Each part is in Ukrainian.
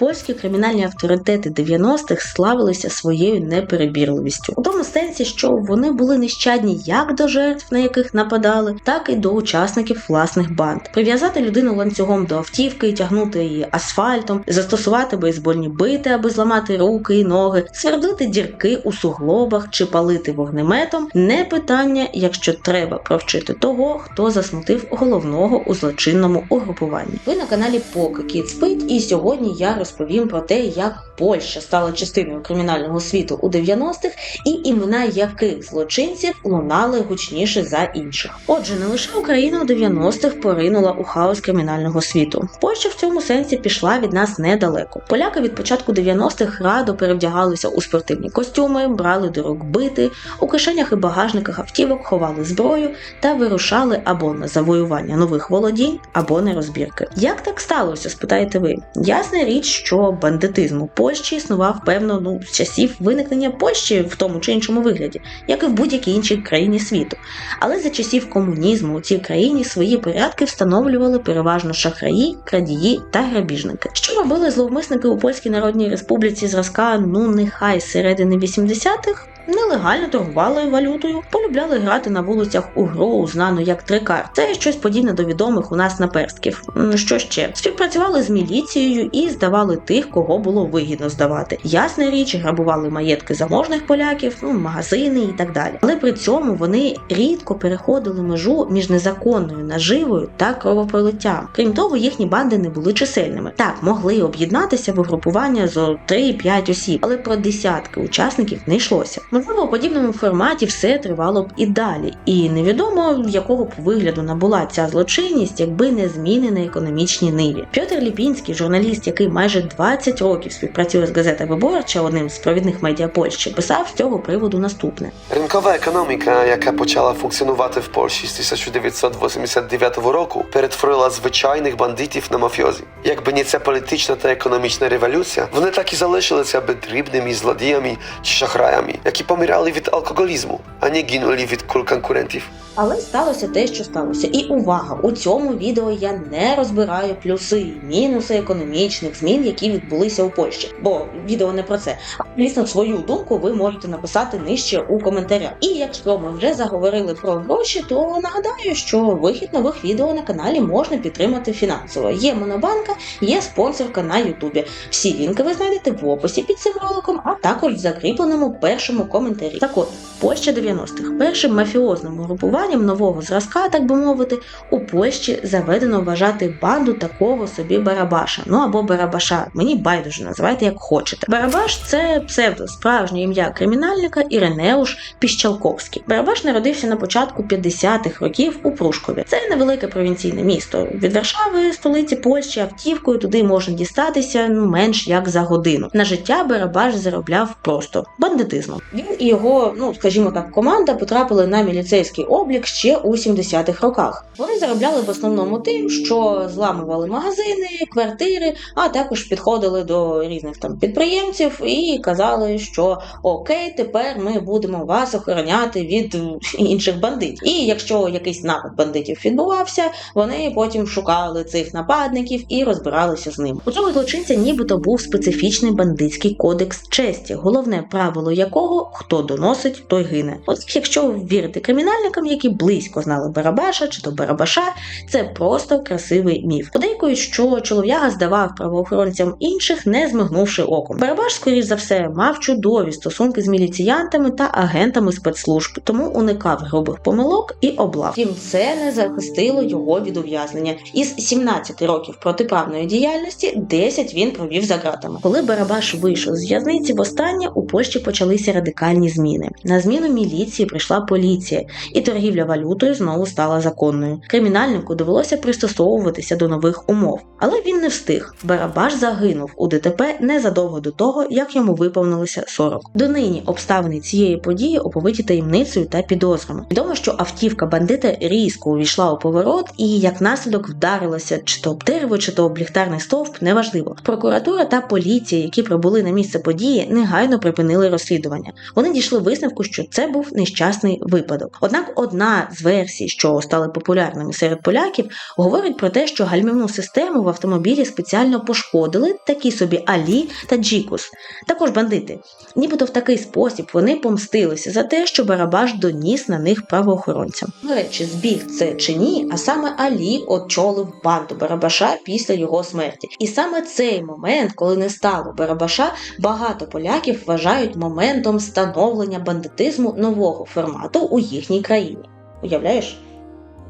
Польські кримінальні авторитети 90-х славилися своєю неперебірливістю у тому сенсі, що вони були нещадні як до жертв, на яких нападали, так і до учасників власних банд. Прив'язати людину ланцюгом до автівки, тягнути її асфальтом, застосувати бейсбольні бити, аби зламати руки і ноги, свердлити дірки у суглобах чи палити вогнеметом не питання, якщо треба провчити того, хто засмутив головного у злочинному угрупуванні. Ви на каналі Поки Кіт спить, і сьогодні я розповім про те, як Польща стала частиною кримінального світу у 90-х і імена яких злочинців лунали гучніше за інших. Отже, не лише Україна у 90-х поринула у хаос кримінального світу. Польща в цьому сенсі пішла від нас недалеко. Поляки від початку 90-х радо перевдягалися у спортивні костюми, брали до рук бити, у кишенях і багажниках автівок ховали зброю та вирушали або на завоювання нових володінь, або на розбірки. Як так сталося? спитаєте ви? Ясна річ, що бандитизм у Польщі існував певно ну з часів виникнення Польщі в тому чи іншому вигляді, як і в будь-якій іншій країні світу. Але за часів комунізму у цій країні свої порядки встановлювали переважно шахраї, крадії та грабіжники. Що робили зловмисники у Польській Народній Республіці зразка, ну нехай середини 80-х? Нелегально торгували валютою, полюбляли грати на вулицях у гру, знану як трикар. Це щось подібне до відомих у нас наперстків. Що ще? Співпрацювали з міліцією і здавали тих, кого було вигідно здавати. Ясна річ, грабували маєтки заможних поляків, ну магазини і так далі. Але при цьому вони рідко переходили межу між незаконною наживою та кровопролиттям. Крім того, їхні банди не були чисельними. Так, могли об'єднатися в угрупування зо 3-5 осіб, але про десятки учасників не йшлося. Можливо, у подібному форматі все тривало б і далі, і невідомо якого б вигляду набула ця злочинність, якби не зміни на економічній ниві. Пьотр Ліпінський, журналіст, який майже 20 років співпрацює з газетою Виборча, одним з провідних медіа Польщі, писав з цього приводу наступне: Ринкова економіка, яка почала функціонувати в Польщі з 1989 року, перетворила звичайних бандитів на мафіозі. Якби не ця політична та економічна революція, вони так і залишилися би дрібними злодіями чи шахраями, які помирали від алкоголізму, а не гинули від куль конкурентів. Але сталося те, що сталося. І увага! У цьому відео я не розбираю плюси і мінуси економічних змін, які відбулися у Польщі. Бо відео не про це. Звісно, свою думку ви можете написати нижче у коментарях. І якщо ми вже заговорили про гроші, то нагадаю, що вихід нових відео на каналі можна підтримати фінансово. Є монобанка, є спонсорка на Ютубі. Всі лінки ви знайдете в описі під цим роликом, а також в закріпленому першому коментарі. Так от, Польща 90-х. Першим мафіозним угрупуванням нового зразка, так би мовити, у Польщі заведено вважати банду такого собі Барабаша. Ну або Барабаша. Мені байдуже називайте як хочете. Барабаш це псевдо справжнє ім'я кримінальника Іренеуш Піщалковський. Барабаш народився на початку 50-х років у Прушкові. Це невелике провінційне місто. Від Варшави, столиці Польщі, автівкою туди можна дістатися ну менш як за годину. На життя Барабаш заробляв просто бандитизмом. Він і його, ну скажімо так, команда потрапили на міліцейський облік ще у 70-х роках. Вони заробляли в основному тим, що зламували магазини, квартири, а також підходили до різних там підприємців і казали, що окей, тепер ми будемо вас охороняти від е, інших бандитів. І якщо якийсь напад бандитів відбувався, вони потім шукали цих нападників і розбиралися з ними. У цього злочинця нібито був специфічний бандитський кодекс честі, головне правило якого хто доносить, той гине. От якщо вірити кримінальникам, які близько знали Барабаша чи то Барабаша, це просто красивий міф. Подейкують, що чолов'яга здавав правоохоронцям інших, не змигнувши оком. Барабаш, скоріш за все, мав чудові стосунки з міліціянтами та агентами спецслужб, тому уникав грубих помилок і облав. Втім, це не захистило його від ув'язнення. Із 17 років протиправної діяльності 10 він провів за ґратами. Коли Барабаш вийшов з в'язниці, востаннє у Польщі почалися радикальні зміни. На зміну міліції прийшла поліція, і торгівля валютою знову стала законною. Кримінальнику довелося пристосовуватися до нових умов, але він не встиг. Барабаш загинув у ДТП незадовго до того, як йому виповнилося 40. Донині обставини цієї події оповиті таємницею та підозрами. Відомо, що автівка бандита різко увійшла у поворот і як наслідок вдарилася чи то об дерево, чи то об ліхтарний стовп, неважливо. Прокуратура та поліція, які прибули на місце події, негайно припинили розслідування. Вони дійшли висновку, що це був нещасний випадок. Однак, одна з версій, що стали популярними серед поляків, говорить про те, що гальмівну систему в автомобілі спеціально пошкодили такі собі Алі та Джікус, також бандити. Нібито в такий спосіб вони помстилися за те, що Барабаш доніс на них правоохоронцям. До речі, збіг це чи ні, а саме Алі очолив банду Барабаша після його смерті. І саме цей момент, коли не стало Барабаша, багато поляків вважають моментом становлення бандитизму нового формату у їхній країні. Уявляєш?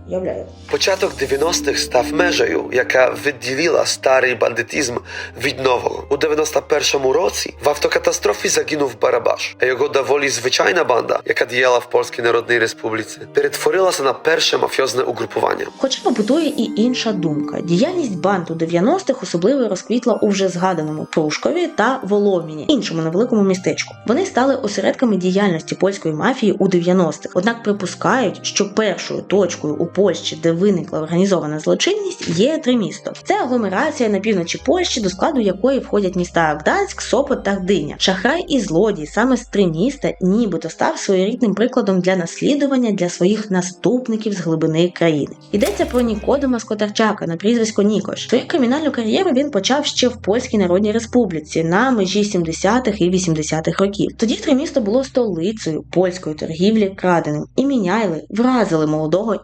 Уявляю. Початок 90-х став межею, яка відділила старий бандитизм від нового. У 91-му році в автокатастрофі загинув Барабаш, а його доволі звичайна банда, яка діяла в Польській Народній Республіці, перетворилася на перше мафіозне угрупування. Хоча побутує і інша думка. Діяльність банд у 90-х особливо розквітла у вже згаданому Прушкові та Воломіні, іншому невеликому містечку. Вони стали осередками діяльності польської мафії у 90-х. Однак припускають, що першою точкою у Польщі, де виникла організована злочинність, є Тримісто. Це агломерація на півночі Польщі, до складу якої входять міста Гданськ, Сопот та Гдиня. Шахрай і злодій саме з Триміста нібито став своєрідним прикладом для наслідування для своїх наступників з глибини країни. Йдеться про Нікодима Скотарчака на прізвисько Нікош. Свою кримінальну кар'єру він почав ще в Польській Народній Республіці на межі 70-х і 80-х років. Тоді Тримісто було столицею польської торгівлі краденим і міняйли, вразили молодого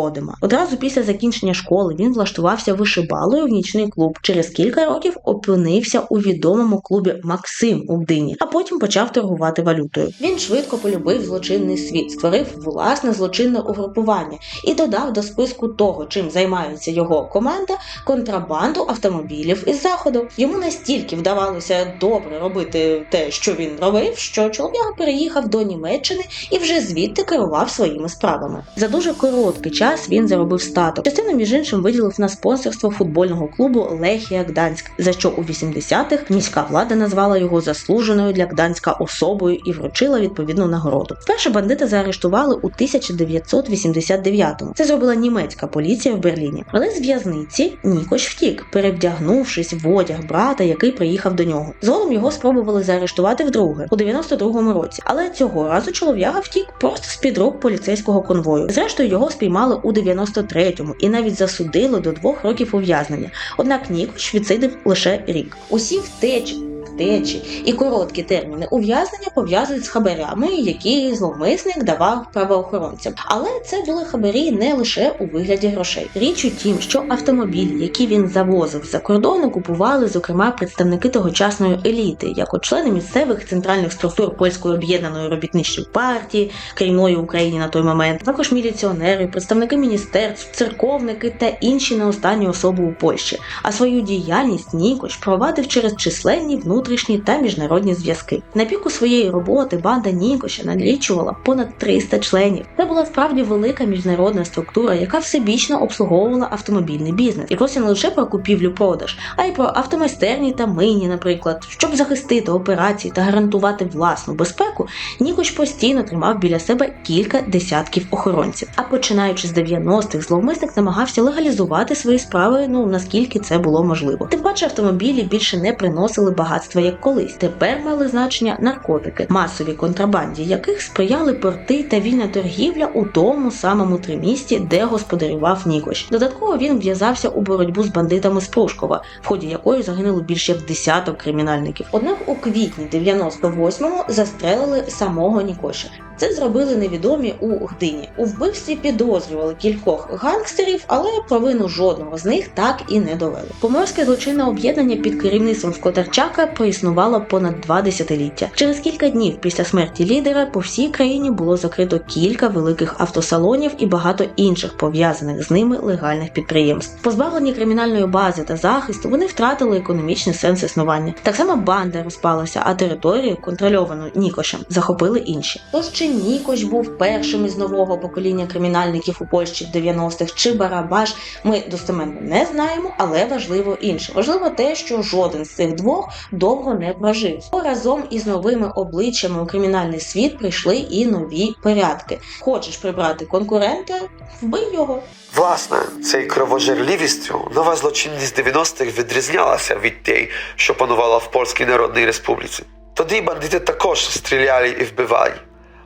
Нікодима. Одразу після закінчення школи він влаштувався вишибалою в нічний клуб. Через кілька років опинився у відомому клубі Максим у Гдині, а потім почав торгувати валютою. Він швидко полюбив злочинний світ, створив власне злочинне угрупування і додав до списку того, чим займається його команда, контрабанду автомобілів із заходу. Йому настільки вдавалося добре робити те, що він робив, що чоловік переїхав до Німеччини і вже звідти керував своїми справами. За дуже короткий час він заробив статок. Частину між іншим виділив на спонсорство футбольного клубу Лехія Гданськ, за що у 80-х міська влада назвала його заслуженою для Гданська особою і вручила відповідну нагороду. Вперше бандита заарештували у 1989-му. Це зробила німецька поліція в Берліні. Але з в'язниці Нікош втік, перевдягнувшись в одяг брата, який приїхав до нього. Згодом його спробували заарештувати вдруге у 92-му році. Але цього разу чолов'яга втік просто з під рук поліцейського конвою. Зрештою його спіймали у 93-му і навіть засудили до двох років ув'язнення. Однак Нікош відсидив лише рік. Усі втечі. Втечі і короткі терміни ув'язнення пов'язують з хабарями, які зловмисник давав правоохоронцям. Але це були хабарі не лише у вигляді грошей. Річ у тім, що автомобілі, які він завозив за кордону, купували зокрема представники тогочасної еліти, як от члени місцевих центральних структур польської об'єднаної робітничої партії, керівної Україні на той момент, також міліціонери, представники міністерств, церковники та інші не останні особи у Польщі. А свою діяльність Нікош провадив через численні внутрішні та міжнародні зв'язки. На піку своєї роботи банда Нікоша налічувала понад 300 членів. Це була справді велика міжнародна структура, яка всебічно обслуговувала автомобільний бізнес. Йшлося не лише про купівлю-продаж, а й про автомайстерні та мийні, наприклад, щоб захистити операції та гарантувати власну безпеку. Нікош постійно тримав біля себе кілька десятків охоронців. А починаючи з 90-х, зловмисник намагався легалізувати свої справи, ну наскільки це було можливо. Тим паче автомобілі більше не приносили багатства як колись. Тепер мали значення наркотики, масові контрабанді, яких сприяли порти та вільна торгівля у тому самому тримісті, де господарював Нікош. Додатково він в'язався у боротьбу з бандитами з Прушкова, в ході якої загинуло більше як десяток кримінальників. Однак у квітні 98-го застрелили самого Нікоша. Це зробили невідомі у Гдині. У вбивстві підозрювали кількох гангстерів, але провину жодного з них так і не довели. Поморське злочинне об'єднання під керівництвом Скотарчака проіснувало понад два десятиліття. Через кілька днів після смерті лідера по всій країні було закрито кілька великих автосалонів і багато інших пов'язаних з ними легальних підприємств. Позбавлені кримінальної бази та захисту, вони втратили економічний сенс існування. Так само банда розпалася, а територію, контрольовану Нікошем, захопили інші. Тож чи Нікош був першим із нового покоління кримінальників у Польщі в 90-х, чи Барабаш, ми достеменно не знаємо, але важливо інше. Важливо те, що жоден з цих двох довго не прожив. Разом із новими обличчями у кримінальний світ прийшли і нові порядки. Хочеш прибрати конкурента, вбий його. Власне, цей кровожерливістю нова злочинність 90-х відрізнялася від тієї, що панувала в Польській Народній Республіці. Тоді бандити також стріляли і вбивали,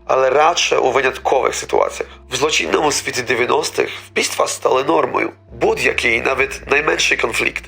але радше у виняткових ситуаціях. В злочинному світі 90-х вбивства стали нормою. Будь-який, навіть найменший конфлікт,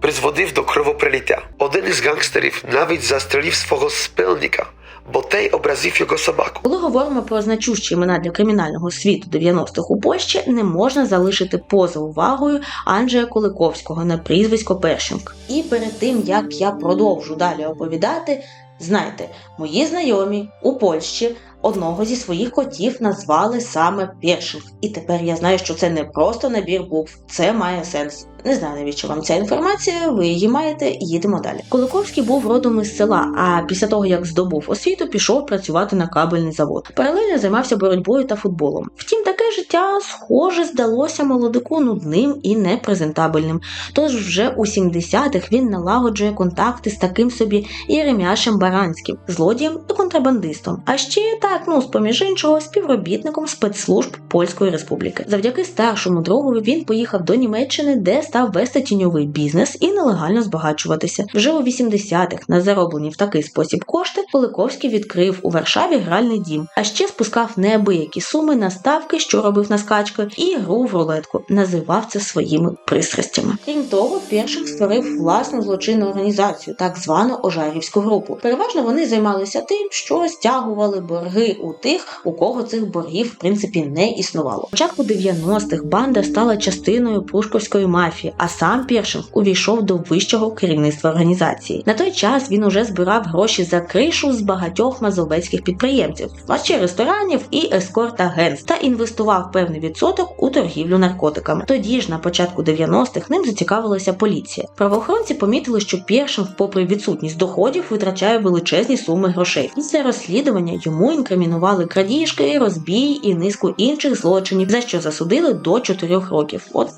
призводив до кровопролиття. Один із гангстерів навіть застрелив свого спільника, бо той образив його собаку. Коли говоримо про значущі імена для кримінального світу 90-х у Польщі, не можна залишити поза увагою Анджея Куликовського на прізвисько Першинг. І перед тим як я продовжу далі оповідати, знайте, мої знайомі у Польщі одного зі своїх котів назвали саме Першинг. І тепер я знаю, що це не просто набір букв, це має сенс. Не знаю, навіщо вам ця інформація, ви її маєте, їдемо далі. Куликовський був родом із села, а після того, як здобув освіту, пішов працювати на кабельний завод. Паралельно займався боротьбою та футболом. Втім, таке життя, схоже, здалося молодику нудним і непрезентабельним. Тож вже у 70-х він налагоджує контакти з таким собі Єремяшем Баранським, злодієм і контрабандистом. А ще так, ну з поміж іншого, співробітником спецслужб Польської Республіки. Завдяки старшому другові він поїхав до Німеччини, де став вести тіньовий бізнес і нелегально збагачуватися. Вже у 80-х на зароблені в такий спосіб кошти Куликовський відкрив у Варшаві гральний дім, а ще спускав неабиякі суми на ставки, що робив на скачки, і гру в рулетку. Називав це своїми пристрастями. Крім того, перших створив власну злочинну організацію, так звану Ожарівську групу. Переважно вони займалися тим, що стягували борги у тих, у кого цих боргів в принципі не існувало. Початку 90-х банда стала частиною прушковської мафії, а сам Першинг увійшов до вищого керівництва організації. На той час він уже збирав гроші за кришу з багатьох мазовецьких підприємців, а ще ресторанів і ескорт агентств та інвестував певний відсоток у торгівлю наркотиками. Тоді ж на початку 90-х ним зацікавилася поліція. Правоохоронці помітили, що першим, попри відсутність доходів, витрачає величезні суми грошей. Після розслідування йому інкримінували крадіжки, розбій і низку інших злочинів, за що засудили до 4 років. От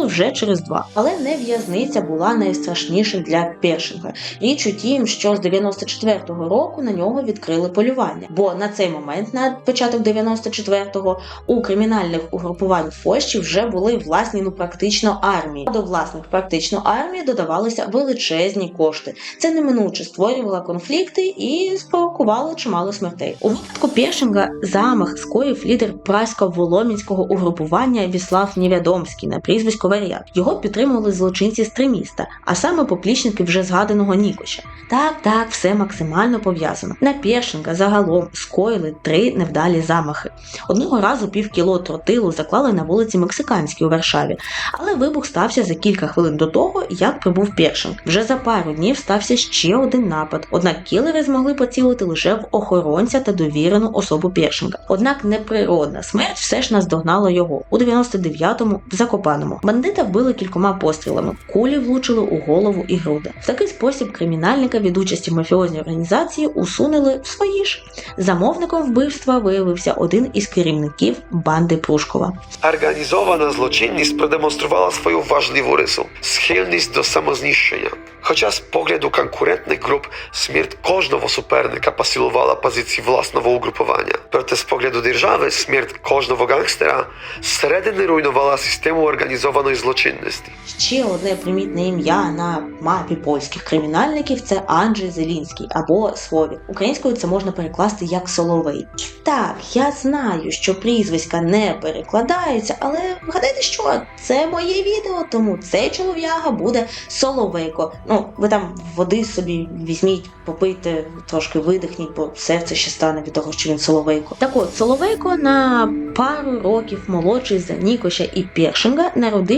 випустили вже через два. Але не в'язниця була найстрашнішим для Першинга. Річ у тім, що з 94-го року на нього відкрили полювання. Бо на цей момент, на початок 94-го, у кримінальних угрупувань Польщі вже були власні, ну практично армії. До власних практично армії додавалися величезні кошти. Це неминуче створювало конфлікти і спровокувало чимало смертей. У випадку Першинга замах скоїв лідер прасько-воломінського угрупування Віслав Невядомський на прізвисько Варіат. Його підтримували злочинці з Триміста, а саме поплічники вже згаданого Нікоша. Так, так, все максимально пов'язано. На Першинга загалом скоїли три невдалі замахи. Одного разу пів кіло тротилу заклали на вулиці Мексиканській у Варшаві, але вибух стався за кілька хвилин до того, як прибув Першинг. Вже за пару днів стався ще один напад. Однак кілери змогли поцілити лише в охоронця та довірену особу Першинга. Однак неприродна смерть все ж наздогнала його у 99-му в Закопаному. Бандита вбили кількома пострілами. Кулі влучили у голову і груди. В такий спосіб кримінальника від участі в мафіозній організації усунули в свої ж. Замовником вбивства виявився один із керівників банди Прушкова. Організована злочинність продемонструвала свою важливу рису схильність до самознищення. Хоча з погляду конкурентних груп смерть кожного суперника посилувала позиції власного угрупування. Проте з погляду держави смерть кожного гангстера зсередини руйнувала систему організованої злочинності. Ще одне примітне ім'я на мапі польських кримінальників це Анджей Зелінський або Словік. Українською це можна перекласти як Соловей. Так, я знаю, що прізвиська не перекладаються, але вгадайте, що це моє відео, тому цей чолов'яга буде Соловейко. Ну, ви там води собі візьміть, попийте, трошки видихніть, бо серце ще стане від того, що він Соловейко. Так от, Соловейко на пару років молодший за Нікоша і Першинга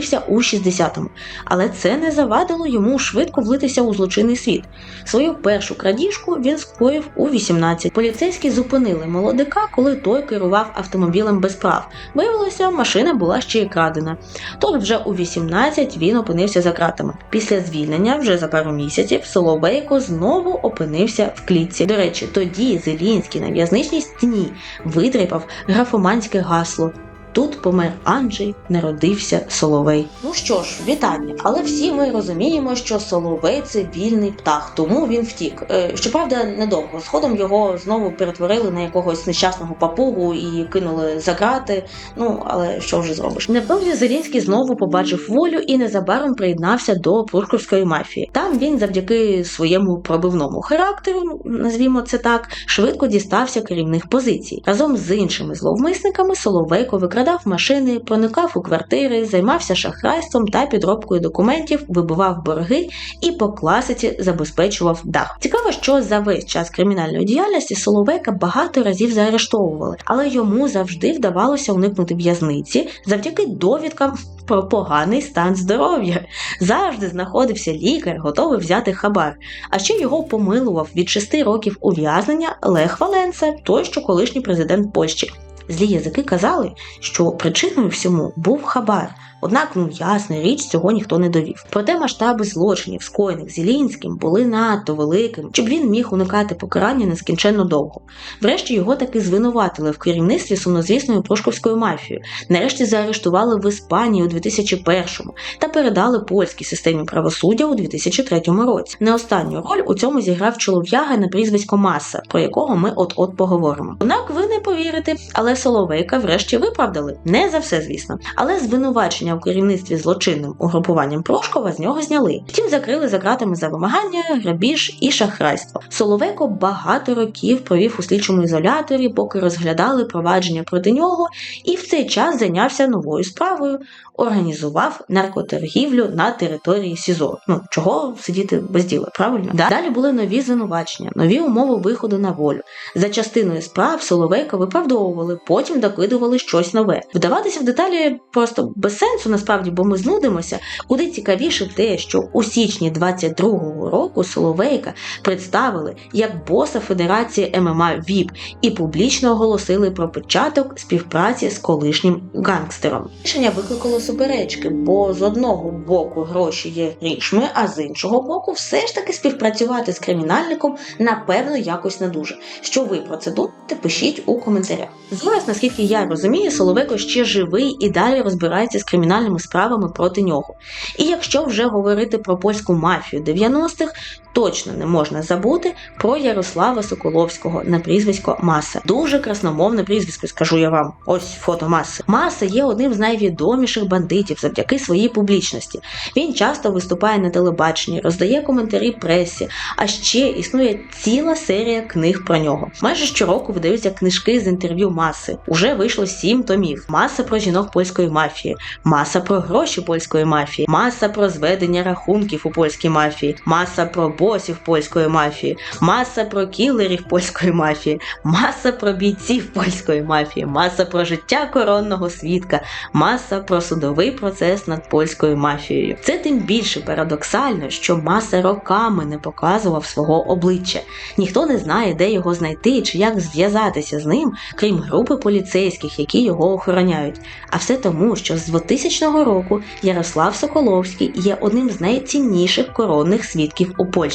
народився у 60-му. Але це не завадило йому швидко влитися у злочинний світ. Свою першу крадіжку він скоїв у 18. Поліцейські зупинили молодика, коли той керував автомобілем без прав. Виявилося, машина була ще й крадена. Тож вже у 18 він опинився за ґратами. Після звільнення, вже за пару місяців, Соловейко знову опинився в клітці. До речі, тоді Зелінський на в'язничній стіні видрипав графоманське гасло Тут помер Анджей, народився Соловей. Ну що ж, вітання. Але всі ми розуміємо, що Соловей це вільний птах, тому він втік. Е, щоправда, недовго. Згодом його знову перетворили на якогось нещасного папугу і кинули за грати. Ну але що вже зробиш? Невдовзі Зелінський знову побачив волю і незабаром приєднався до Прушковської мафії. Там він, завдяки своєму пробивному характеру, назвімо це так, швидко дістався керівних позицій. Разом з іншими зловмисниками Соловейко викрадав машини, проникав у квартири, займався шахрайством та підробкою документів, вибивав борги і по класиці забезпечував дах. Цікаво, що за весь час кримінальної діяльності Соловейка багато разів заарештовували, але йому завжди вдавалося уникнути в'язниці завдяки довідкам про поганий стан здоров'я. Завжди знаходився лікар, готовий взяти хабар. А ще його помилував від шести років ув'язнення Лех Валенса, той, що колишній президент Польщі. Злі язики казали, що причиною всьому був хабар. Однак, ну ясна річ, цього ніхто не довів. Проте масштаби злочинів, скоєних Зілінським, були надто великими, щоб він міг уникати покарання нескінченно довго. Врешті його таки звинуватили в керівництві сумнозвісною прошковською мафією. Нарешті заарештували в Іспанії у 2001-му та передали польській системі правосуддя у 2003 році. Не останню роль у цьому зіграв чолов'яга на прізвисько Маса, про якого ми от-от поговоримо. Однак ви не повірите, але Соловейка врешті виправдали. Не за все, звісно. Але звинувачення у керівництві злочинним угрупуванням Прошкова з нього зняли. Втім, закрили за ґратами за вимагання, грабіж і шахрайство. Соловейко багато років провів у слідчому ізоляторі, поки розглядали провадження проти нього, і в цей час зайнявся новою справою. Організував наркоторгівлю на території СІЗО. Ну чого сидіти без діла, правильно? Далі були нові звинувачення, нові умови виходу на волю. За частиною справ Соловейка виправдовували, потім докидували щось нове. Вдаватися в деталі просто без сенсу, насправді, бо ми знудимося. Куди цікавіше те, що у січні 22-го року Соловейка представили як боса Федерації ММА ВІП і публічно оголосили про початок співпраці з колишнім гангстером. Рішення викликало суперечки, бо з одного боку гроші є грішми, а з іншого боку, все ж таки співпрацювати з кримінальником напевно якось не дуже. Що ви про це думаєте, пишіть у коментарях. Зараз, наскільки я розумію, Соловейко ще живий і далі розбирається з кримінальними справами проти нього. І якщо вже говорити про польську мафію 90-х, точно не можна забути про Ярослава Соколовського на прізвисько Маса. Дуже красномовне прізвисько, скажу я вам. Ось фото Маси. Маса є одним з найвідоміших бандитів завдяки своїй публічності. Він часто виступає на телебаченні, роздає коментарі пресі, а ще існує ціла серія книг про нього. Майже щороку видаються книжки з інтерв'ю маси. Уже вийшло сім томів. Маса про жінок польської мафії, маса про гроші польської мафії, маса про зведення рахунків у польській мафії, маса про босів польської мафії, маса про кілерів польської мафії, маса про бійців польської мафії, маса про життя коронного свідка, маса про судовий процес над польською мафією. Це тим більше парадоксально, що маса роками не показував свого обличчя. Ніхто не знає, де його знайти чи як зв'язатися з ним, крім групи поліцейських, які його охороняють. А все тому, що з 2000 року Ярослав Соколовський є одним з найцінніших коронних свідків у Польщі.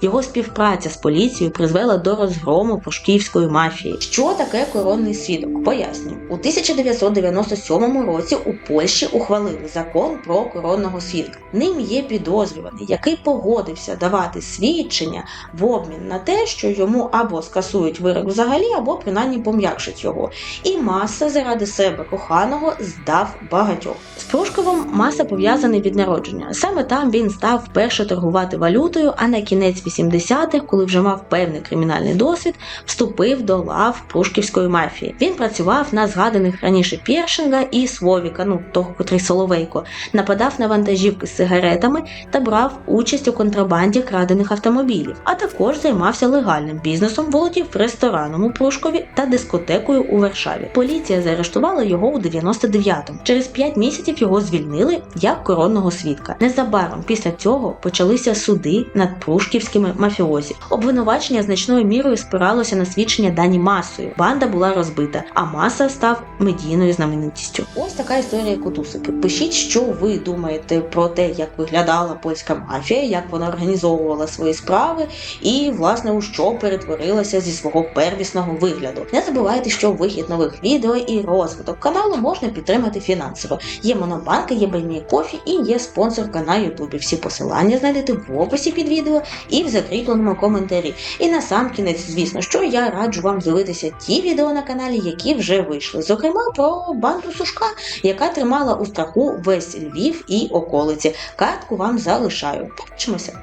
Його співпраця з поліцією призвела до розгрому пошківської мафії. Що таке коронний свідок? Пояснюю. У 1997 році у Польщі ухвалили закон про коронного свідка. Ним є підозрюваний, який погодився давати свідчення в обмін на те, що йому або скасують вирок взагалі, або принаймні пом'якшать його. І маса заради себе коханого здав багатьох. З Прушковим маса пов'язаний від народження. Саме там він став вперше торгувати валютою, а на кінець 80-х, коли вже мав певний кримінальний досвід, вступив до лав Прушківської мафії. Він працював на згаданих раніше Пєршинга і Словіка, ну того, котрий Соловейко, нападав на вантажівки з сигаретами та брав участь у контрабанді крадених автомобілів, а також займався легальним бізнесом, володів рестораном у Прушкові та дискотекою у Варшаві. Поліція заарештувала його у 99-му. Через 5 місяців його звільнили як коронного свідка. Незабаром після цього почалися суди над прушківськими мафіозі. Обвинувачення значною мірою спиралося на свідчення дані масою. Банда була розбита, а маса став медійною знаменитістю. Ось така історія кутусики. Пишіть, що ви думаєте про те, як виглядала польська мафія, як вона організовувала свої справи, і власне у що перетворилася зі свого первісного вигляду. Не забувайте, що вихід нових відео і розвиток каналу можна підтримати фінансово. Є монобанки, є Баймі Кофі і є спонсорка на Ютубі. Всі посилання знайдете в описі під відео і в закріпленому коментарі. І на сам кінець, звісно, що я раджу вам дивитися ті відео на каналі, які вже вийшли. Зокрема, про банду Сушка, яка тримала у страху весь Львів і околиці. Картку вам залишаю. Побачимося!